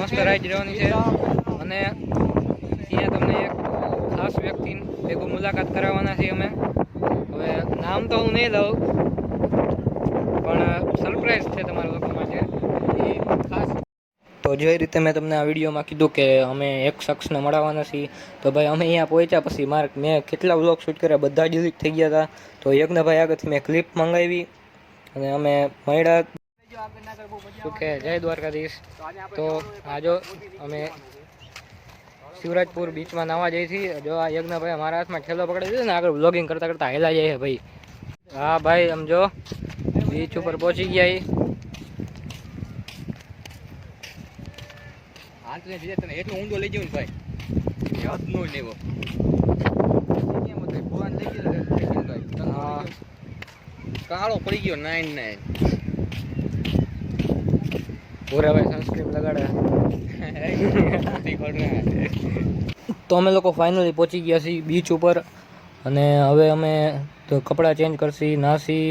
મસ્ત રાઈડ રહેવાની છે. અને ત્યાં તમને એક ખાસ વ્યક્તિ ભેગું મુલાકાત કરાવવાના છીએ અમે. હવે નામ તો હું નહીં લઉં, પણ સરપ્રાઈઝ છે તમારા લોકો માટે. ખાસ તો જે રીતે મેં તમને આ વિડીયોમાં કીધું કે અમે એક શખ્સને મળવાના છીએ, તો ભાઈ અમે અહીંયા પહોંચ્યા પછી મારે મેં કેટલા વ્લોગ શૂટ કર્યા બધા જ થઈ ગયા હતા. તો યજ્ઞભાઈ આગળથી મેં ક્લિપ મંગાવી અને અમે મળ્યા. કે જય દ્વારકાધીશ. તો આજો અમે શિવરાજપુર બીચમાં નાવા જઈએ છીએ. જો આ યજ્ઞભાઈ અમારા હાથમાં ઠેલો પકડી દીધો ને આગળ બ્લોગિંગ કરતા કરતા હેલા જાય ભાઈ. હા ભાઈ સમજો બીચ ઉપર પહોંચી ગયા. હાથ તને એટલો ઊંડો લઈ ગયો ને ભાઈ. યાદ નો લેવો. કાળો પડી ગયો નાઈન નાઈન પૂરા ભાઈ સનસ્ક્રીન લગાડે. તો અમે લોકો ફાઇનલી પહોંચી ગયા છીએ બીચ ઉપર. અને હવે અમે કપડાં ચેન્જ કરશી નાસી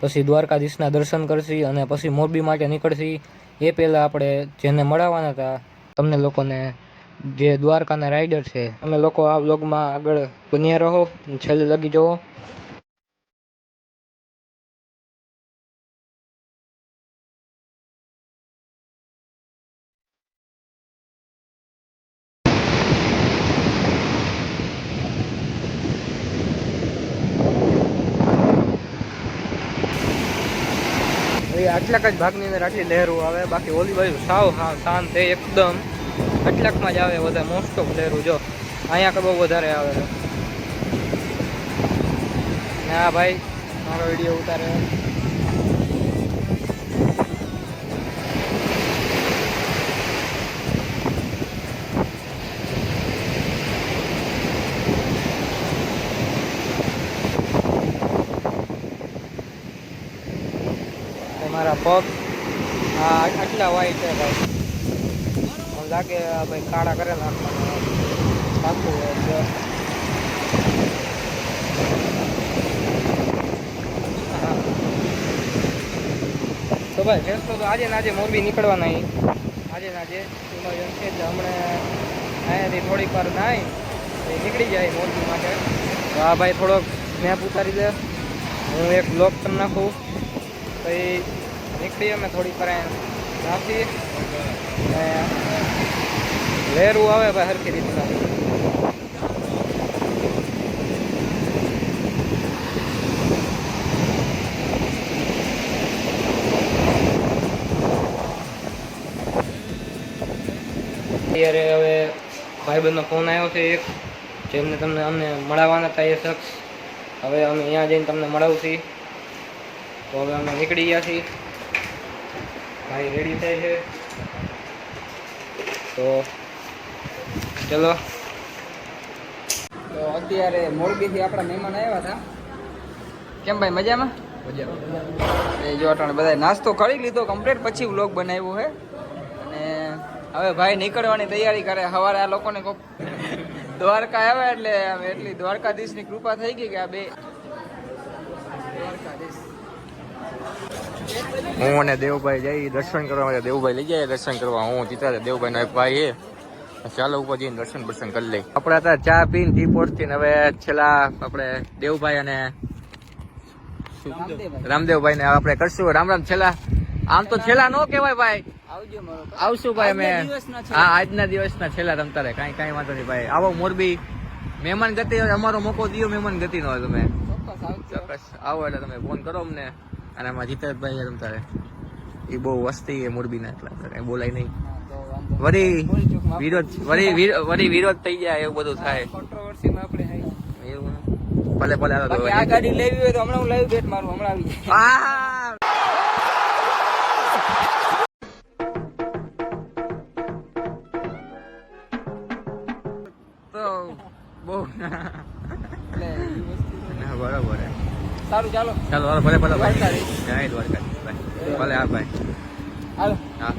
પછી દ્વારકાધીશના દર્શન કરશી અને પછી મોરબી માટે નીકળશી. એ પહેલાં આપણે જેને મળવાના હતા, તમને લોકોને જે દ્વારકાના રાઇડર છે, અમે લોકો આ વ્લોગમાં આગળ બન્યા રહો. છેલ્લે લગી જવો. આટલાક જ ભાગની અંદર આટલી લહેરો આવે, બાકી ઓલી બાજુ સાવ શાંત એકદમ. આટલાકમાં જ આવે વધારે મોસ્ટ ઓફ લહેરું, જો. અહીંયા કે બહુ વધારે આવે છે. ને ભાઈ, મારો વીડિયો ઉતારે તમારા પગ. આ આટલા વાઈટ છે ભાઈ. મને લાગે ભાઈ કાળા કરેલા પાકું હોય. તો ભાઈ ફેસલો તો આજે ને આજે મોરબી નીકળવાના આજે ને આજે ઇમરજન્સી એટલે હમણાં અહીંયાથી થોડીક વાર નાય એ નીકળી જાય મોરબી માટે. તો આ ભાઈ થોડોક મેપ ઉતારી દે. હું એક બ્લોક કરી નાખું. પછી નીકળી અમે થોડીક વાર નાખી ને લેરું આવે ભાઈ હરખી રીતના અત્યારે હવે ભાઈબંધનો ફોન આવ્યો છે એક, જેમને તમને અમને મળાવવાના હતા એ શખ્સ. હવે અમે અહીંયા જઈને તમને મળાવશી તો હવે અમે નીકળી ગયા છીએ. ભાઈ રેડી થાય છે. તો ચલો. તો અત્યારે મોરબીથી આપણા મહેમાન આવ્યા હતા. કેમ ભાઈ મજામાં? એ જો અટાણે બધા નાસ્તો કરી લીધો કમ્પ્લીટ પછી વ્લોગ બનાવ્યો છે અને હવે ભાઈ નીકળવાની તૈયારી કરે. સવારે આ લોકોને કોક દ્વારકા આવ્યા એટલે એટલી દ્વારકાધીશની કૃપા થઈ ગઈ કે આ બે દ્વારકાધીશ હું અને દેવભાઈ જઈ દર્શન કરવા માટે દેવભાઈ લઈ જાય દર્શન કરવા. હું જીતા દેવભાઈ નો એક ભાઈ એ ચાલો ઉપર જઈને દર્શન દર્શન કરી લઈ આપણે હતા ચા પીને ટી પોસ્ટ હવે છેલ્લા આપણે દેવભાઈ અને રામદેવભાઈ. ને આપણે કરશું. રામ રામ છેલ્લા આમ તો છેલ્લા નો કેવાય ભાઈ. આવશું ભાઈ છેલ્લા. હા આજના દિવસના છેલ્લા રમતા રહે કાંઈ કાંઈ વાંધો નહીં ભાઈ. આવો મોરબી. મહેમાન ગતિ અમારો મોકો દિયો મહેમાન ગતિ નો તમે. ચોક્કસ આવો એટલે તમે ફોન કરો અમને. અને આમાં જીતેશભાઈ છે તારે એ બહુ વસ્તી એ મોરબીના એટલા કઈ બોલાય નહીં વળી વિરોધ વળી વળી વિરોધ થઈ જાય એવું બધું થાય કોન્ટ્રોવર્સીમાં આપણે એવું ભલે ભલે આ ગાડી લેવી હોય તો હમણાં હું લાવી બેટ મારું હમણાં આવી જાય! તો બહુ. બરોબર. સારું ચાલો. ચાલો ભલે ભલે ભાઈ. જય દ્વારકા ભાઈ ભલે હા ભાઈ હાલો. હા.